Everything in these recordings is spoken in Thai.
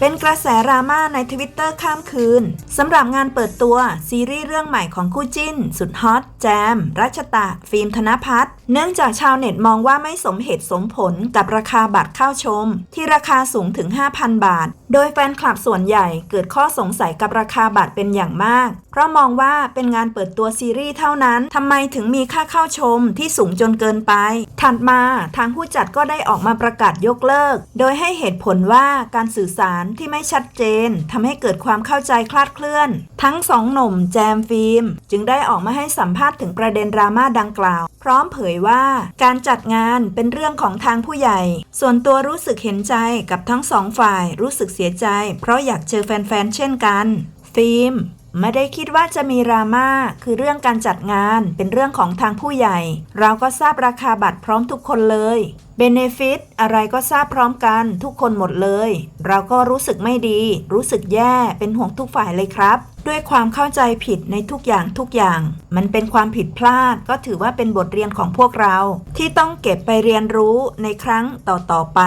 เป็นกระแสราม่าในทวิตเตอร์ข้ามคืนสำหรับงานเปิดตัว ซีรีส์เรื่องใหม่ของคู่จิ้น สุดฮอตแจม รัชตะ ฟิล์มธนพัฒน์เนื่องจากชาวเน็ตมองว่าไม่สมเหตุสมผลกับราคาบัตรเข้าชม ที่ราคาสูงถึง 5,000 บาท โดยแฟนคลับส่วนใหญ่เกิดข้อสงสัยกับราคาบัตรเป็นอย่างมาก เพราะมองว่าเป็นงานเปิดตัวซีรีส์เท่านั้นทำไมถึงมีค่าเข้าชมที่สูงจนเกินไป ถัดมาทางผู้จัดก็ได้ออกมาประกาศยกเลิก โดยให้เหตุผลว่าการสื่อสารที่ไม่ชัดเจนทำให้เกิดความเข้าใจคลาดเคลื่อน ทั้งสองหนุ่มแจมฟิล์ม จึงได้ออกมาให้สัมภาษณ์ถึงประเด็นดราม่าดังกล่าว พร้อมเผยว่าการจัดงานเป็นเรื่องของทางผู้ใหญ่ ส่วนตัวรู้สึกเห็นใจกับทั้งสองฝ่ายรู้สึกเสียใจ เพราะอยากเจอแฟนๆ เช่นกัน ฟิล์มไม่ได้คิดว่าจะมีดราม่าคือเรื่องการจัดงานเป็นเรื่องของทางผู้ใหญ่ เราก็ทราบราคาบัตรพร้อมทุกคนเลย เบเนฟิตอะไรก็ทราบพร้อมกันทุกคนหมดเลย เราก็รู้สึกไม่ดี รู้สึกแย่เป็นห่วงทุกฝ่ายเลยครับ ด้วยความเข้าใจผิดในทุกอย่างทุกอย่าง มันเป็นความผิดพลาดก็ถือว่าเป็นบทเรียนของพวกเรา ที่ต้องเก็บไปเรียนรู้ในครั้งต่อๆไป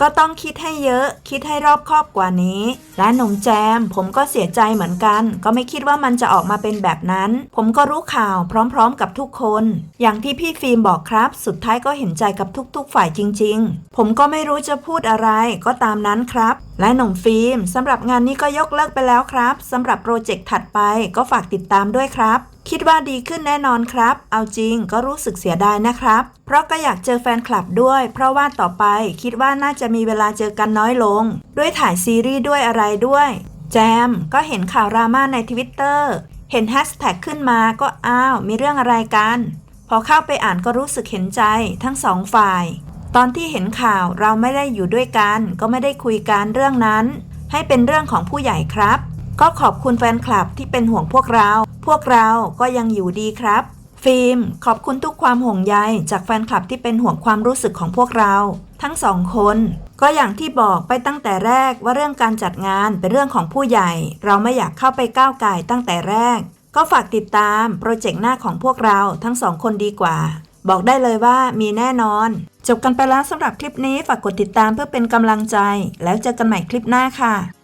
ก็ต้องคิดให้เยอะ คิดให้รอบคอบกว่านี้และหนุ่มแจม ผมก็เสียใจเหมือนกัน ก็ไม่คิดว่ามันจะออกมาเป็นแบบนั้น ผมก็รู้ข่าวพร้อม ๆ กับทุกคน อย่างที่พี่ฟิล์มบอกครับ สุดท้ายก็เห็นใจกับทุก ๆ ฝ่ายจริง ๆ ผมก็ไม่รู้จะพูดอะไรก็ตามนั้นครับ และหนุ่มฟิล์มสำหรับงานนี้ก็ยกเลิกไปแล้วครับสำหรับโปรเจกต์ถัดไปก็ฝากติดตามด้วยครับ คิดว่าดีขึ้นแน่นอนครับ เอาจริงก็รู้สึกเสียดายนะครับ เพราะก็อยากเจอแฟนคลับด้วย เพราะว่าต่อไปคิดว่าน่าจะมีเวลาเจอกันน้อยลง ด้วยถ่ายซีรีส์ด้วยอะไรด้วย แจมก็เห็นข่าวดราม่าในทวิตเตอร์เห็นแฮชแท็กขึ้นมาก็อ้าวมีเรื่องอะไรกันพอเข้าไปอ่านก็รู้สึกเห็นใจทั้งสองฝ่าย ตอนที่เห็นข่าวเราไม่ได้อยู่ด้วยกัน ก็ไม่ได้คุยกันเรื่องนั้น ให้เป็นเรื่องของผู้ใหญ่ครับ ก็ขอบคุณแฟนคลับที่เป็นห่วงพวกเรา พวกเราก็ยังอยู่ดีครับ ฟิล์ม ขอบคุณทุกความห่วงใยจากแฟนคลับที่เป็นห่วงความรู้สึกของพวกเรา ทั้งสองคน ก็อย่างที่บอกไปตั้งแต่แรกว่าเรื่องการจัดงานเป็นเรื่องของผู้ใหญ่ เราไม่อยากเข้าไปก้าวไก่ตั้งแต่แรก ก็ฝากติดตามโปรเจกต์หน้าของพวกเราทั้งสองคนดีกว่า บอกได้เลยว่ามีแน่นอน จบกันไปแล้วสำหรับคลิปนี้ฝากกดติดตามเพื่อเป็นกำลังใจ แล้วเจอกันใหม่คลิปหน้าค่ะ